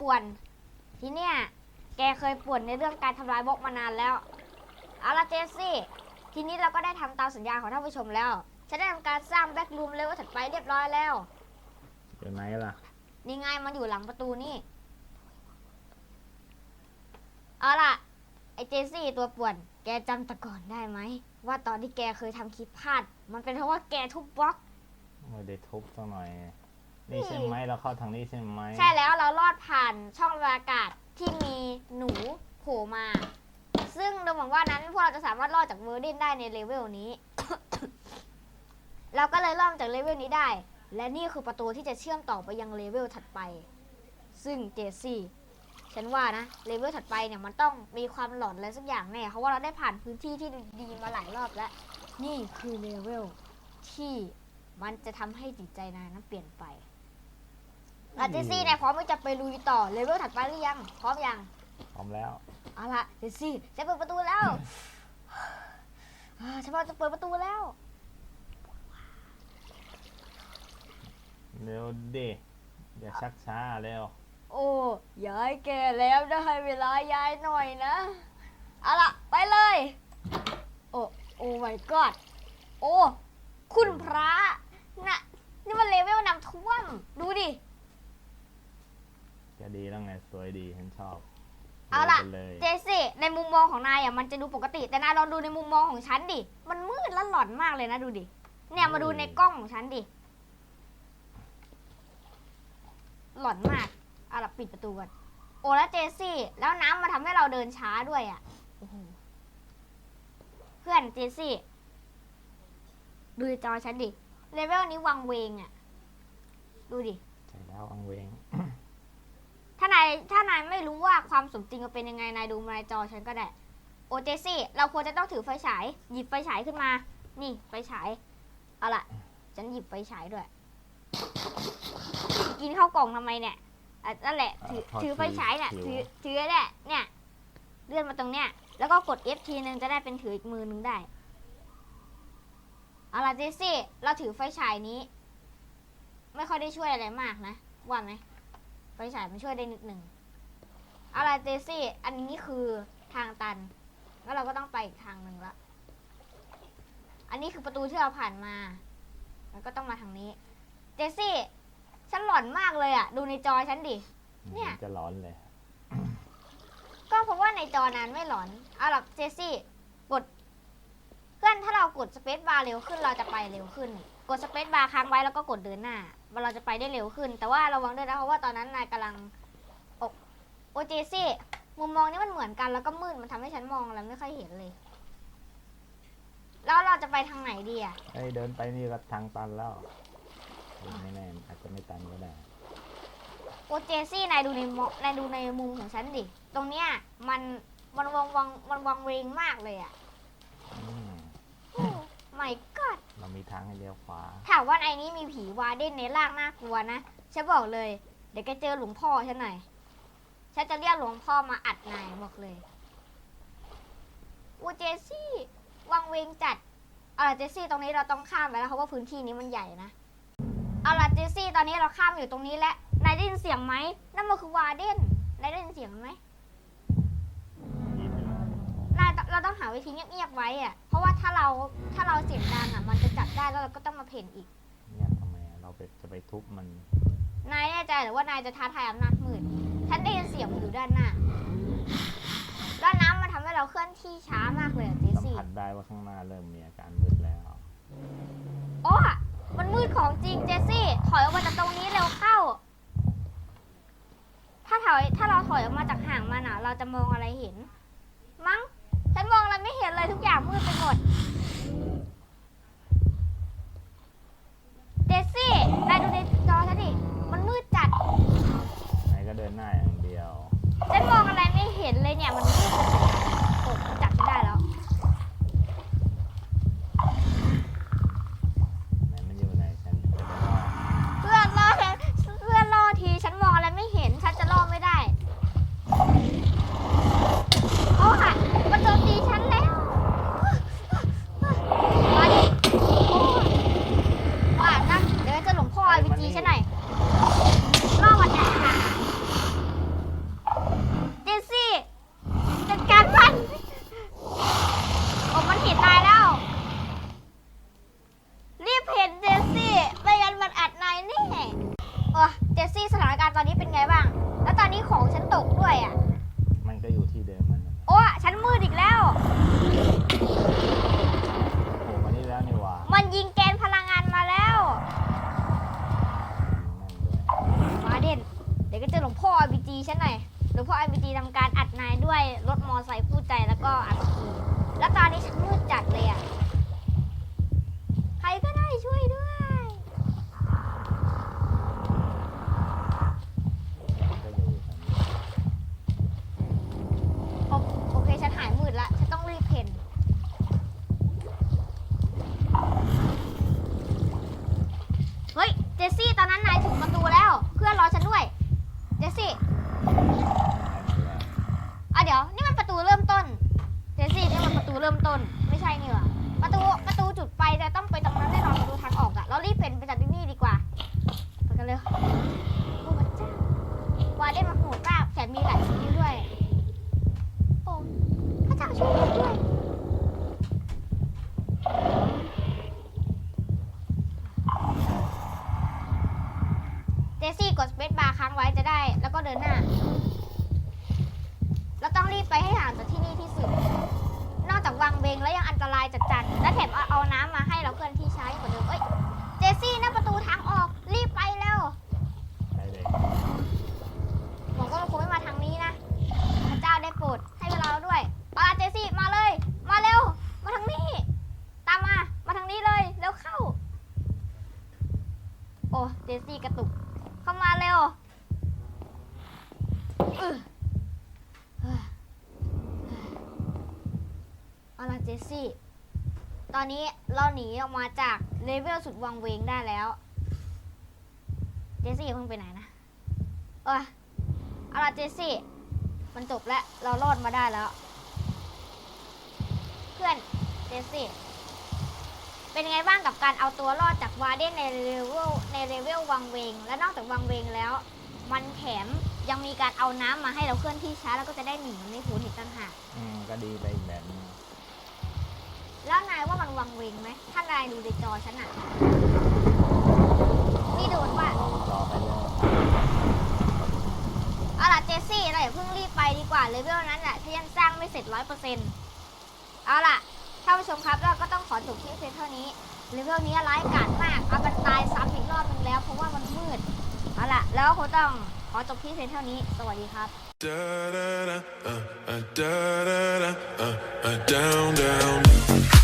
ป่วน ทีเนี้ยแกเคยป่วนในเรื่องการทำลายบล็อกมานานแล้ว เอาละเจสซี่ ทีนี้เราก็ได้ทำตามสัญญาของท่านผู้ชมแล้ว ฉันได้ทำการสร้างแบ็กรูมเลเวลถัดไปเรียบร้อยแล้ว อยู่ไหนล่ะ นี่ไงมันอยู่หลังประตูนี่ เอาล่ะ ไอเจสซี่ตัวป่วน แกจำแต่ก่อนได้ไหม ว่าตอนที่แกเคยทำคลิปพลาด มันเป็นเพราะว่าแกทุบบล็อก ไม่ได้ทุบสักหน่อย นี่ใช่ไหมเราเข้าทางนี้ใช่ไหมใช่แล้วเราลอดผ่านช่องระบายอากาศที่มีหนูโผล่มา ซึ่งดูเหมือนว่านั้นพวกเราจะสามารถรอดจากเวอร์ดินได้ในเลเวลนี้ เราก็เลยรอดจากเลเวลนี้ได้ และนี่คือประตูที่จะเชื่อมต่อไปยังเลเวลถัดไป ซึ่งเจสซี่ฉันว่านะเลเวลถัดไปเนี่ยมันต้องมีความหลอนอะไรสักอย่างแน่เพราะว่าเราได้ผ่านพื้นที่ที่ดีมาหลายรอบแล้ว นี่คือเลเวลที่มันจะทำให้จิตใจนายนั้นเปลี่ยนไป อาเจสซี่เนี่ยพร้อมที่จะไปลุยต่อเลเวลถัดไปหรือยัง พร้อมยัง พร้อมแล้ว เอาละเจสซี่จะเปิดประตูแล้วอ่าฉันว่าจะเปิดประตูแล้ว เร็วดิอย่าชักช้าเร็ว โอ้ยายแก่แล้วได้เวลายายหน่อยนะ เอาละไปเลย โอ้โอ้ my god โอ้ คุณพระน่ะนี่มันเลเวลนำท่วม ดูดิ จะ ดีแล้วไงสวยดีฉันชอบเอาล่ะ ดูกันเลยเจสซี่ในมุมมองของนายอะมันจะดูปกติ แต่นายลองดูในมุมมองของฉันดิ มันมืดและหลอนมากเลยนะดูดิ เนี่ยมาดูในกล้องของฉันดิ หลอนมากเอาล่ะปิดประตูก่อน โอ้แล้วเจสซี่ แล้วน้ำมาทำให้เราเดินช้าด้วยอะโอ้โหเพื่อนเจสซี่ ดูจอฉันดิ เลเวลนี้วังเวงอะ ดูดิ ใช่แล้วอังเวงถ้านายถ้านายไม่รู้ว่าความสมจริงมันเป็นยังไงนายดูมาในจอฉันก็ได้โอเจสซี่เราควรจะต้องถือไฟฉาย หยิบไฟฉายขึ้นมา นี่ไฟฉายเอาล่ะ ฉันหยิบไฟฉายด้วย กินข้าวกล่องทำไมเนี่ยอะนั่นแหละถืออะทอดถือไฟฉายเนี่ยถืถืออ ถือเนี่ยเนี่ยเลื่อนมาตรงเนี้ยแล้วก็กด F ทีนึงจะได้เป็นถืออีกมือนึงได้เอาล่ะเจสซี่ เราถือไฟฉายนี้ ไม่ค่อยได้ช่วยอะไรมากนะว่าไหม ไฟฉายมันช่วยได้นิดหนึ่งเอาล่ะเจสซี่ อันนี้คือทางตัน แล้วเราก็ต้องไปอีกทางหนึ่งละ อันนี้คือประตูที่เราผ่านมา แล้วก็ต้องมาทางนี้ เจสซี่ ฉันหลอนมากเลยอะดูในจอฉันดิ เนี่ย จะร้อนเลย ก็เพราะว่าในจอนั้นไม่หลอน เอาล่ะเจสซี่ กด เพื่อนถ้าเรากดสเปซบาร์เร็วขึ้นเราจะไปเร็วขึ้น กดสเปซบาร์ค้างไว้แล้วก็กดเดินหน้า เราจะไปได้เร็วขึ้น แต่ว่าระวังด้วยนะเพราะว่าตอนนั้นนายกำลังอกโอเจสซี่มุมมองนี้มันเหมือนกันแล้วก็มืดมันทำให้ฉันมองอะไรไม่ค่อยเห็นเลย แล้วเราจะไปทางไหนดีอะเอ้ยเดินไปนี่ก็ทางตันแล้วเฮ้ยไม่แน่อาจจะไม่ตันก็ได้ โอเจสซี่นายดูในมนายดูในมุมของฉันดิตรงเนี้ยมันมันวังวังมันวังเวงมากเลยอะอืมโอ้ไม่ก็เรามีทางให้เลี้ยวขวา ถามว่าในนี้มีผีวาเดนในร่างน่ากลัวนะ ฉันบอกเลย เดี๋ยวแกเจอหลวงพ่อฉันหน่อย ฉันจะเรียกหลวงพ่อมาอัดนายบอกเลยโอเจสซี่วังเวงจัด เอาล่ะเจสซี่ตรงนี้เราต้องข้ามไปแล้วเพราะว่าพื้นที่นี้มันใหญ่นะ เอาล่ะเจสซี่ตอนนี้เราข้ามอยู่ตรงนี้แล้ว นายได้ยินเสียงไหม นั่นมันคือวาเดน นายได้ยินเสียงไหมยินดีนายเราต้องหาวิธีเงียบๆไว้อะเพราะว่าถ้าเราถ้าเราเสียงดังอะมันจะจับได้แล้วเราก็ต้องมาเพ่นอีกเนี่ยทำไมอะเราไปจะไปทุบมัน นายแน่ใจหรือว่านายจะท้าทายอำนาจมืดฉันได้ยินเสียงมันอยู่ด้านหน้าแล้วน้ำมันทำให้เราเคลื่อนที่ช้ามากเลยอะเจสัมซี่ผัสได้ว่าข้างหน้าเริ่มมีอาการมืดแล้ว โอ้อะมันมืดของจริงเจสซี่ ถอยออกมาจากตรงนี้เร็วเข้า ถ้าถอยถ้าเราถอยออกมาจากห่างมันอะเราจะมองอะไรเห็น มั้ง ฉันมองอะไรไม่ เห็นเลยทุกอย่างมืดไปหมดเจสซี่นายดูในจอฉันดิ มันมืดจัด ไหนก็เดินหน้าอย่างเดียว ฉันมองอะไรไม่เห็นเลย ดเลยอะ ใครก็ได้ช่วยด้วย โอโอเค ฉันหายมืดละ ฉันต้องรีบเพ่นเฮ้ย เจสซี่ ตอนนั้นนายถึงประตูแล้ว เพื่อนรอฉันด้วย เจสซี่อ่เดี๋ยว นี่มันประตูเริ่มต้น เจสซี่ นี่มันประตูเริ่มต้น เจสซี่กดสเปซบาร์ค้างไว้จะได้ แล้วก็เดินหน้า เราต้องรีบไปให้ห่างจากที่นี่ที่สุด นอกจากวังเวงแล้วยังอันตรายจัดจัดและแถมเอาเอาน้ำมาให้เราเคลื่อนที่ใช้กว่าเดิมเอ้ย เจสซี่หน้าประตูทางออก รีบไปเร็วไปเลยหวังว่ามันคงไม่มาทางนี้นะ พระเจ้าได้โปรดให้เวลาเราด้วยเอาล่ะเจสซี่มาเลย มาเร็ว มาทางนี้ ตามมา มาทางนี้เลย เร็วเข้า โอ้ เจสซี่กระตุก เข้ามาเร็วอึ๊ะเฮ้ยเอาล่ะเจสซี่ ต อนนี้เราหนีออกมาจากเลเวลสุดวังเวงได้แล้ว เจสซี่เพิ่งไปไหนนะเออเอาล่ะเจสซี่ มันจบแล้ว เรารอดมาได้แล้ว เพื่อนเจสซี่ เป็นไงบ้างกับการเอาตัวรอดจากวาเดนในเลเวลในเลเวลวังเวง และนอกจากวังเวงแล้ว มันแถมยังมีการเอาน้ำมาให้เราเคลื่อนที่ช้าแล้วก็จะได้หนีไม่พ้นอีกต่างหากอืมก็ดีไปอีกแบบนึง แล้วนายว่ามันวังเวงไหม ถ้านายดูในจอฉันอะนี่โดนว่ารอไปเลยเอาล่ะเจสซี่เราอย่าเพิ่งรีบไปดีกว่าเลเวลนั้นน่ะถ้ายังสร้างไม่เสร็จร้อยเปอร์เซ็นต์เอาล่ะท่านผู้ชมครับเราก็ต้องขอจบคลิปเพียงเท่านี้เลเวลนี้ร้ายกาจมากเอามันตายซ้ำอีกรอบนึงแล้วเพราะว่ามันมืดเอาล่ะ แล้วคงต้องขอจบคลิปเพียงเท่านี้ สวัสดีครับ Da da da, uh, uh, da da da, uh, uh, down, down.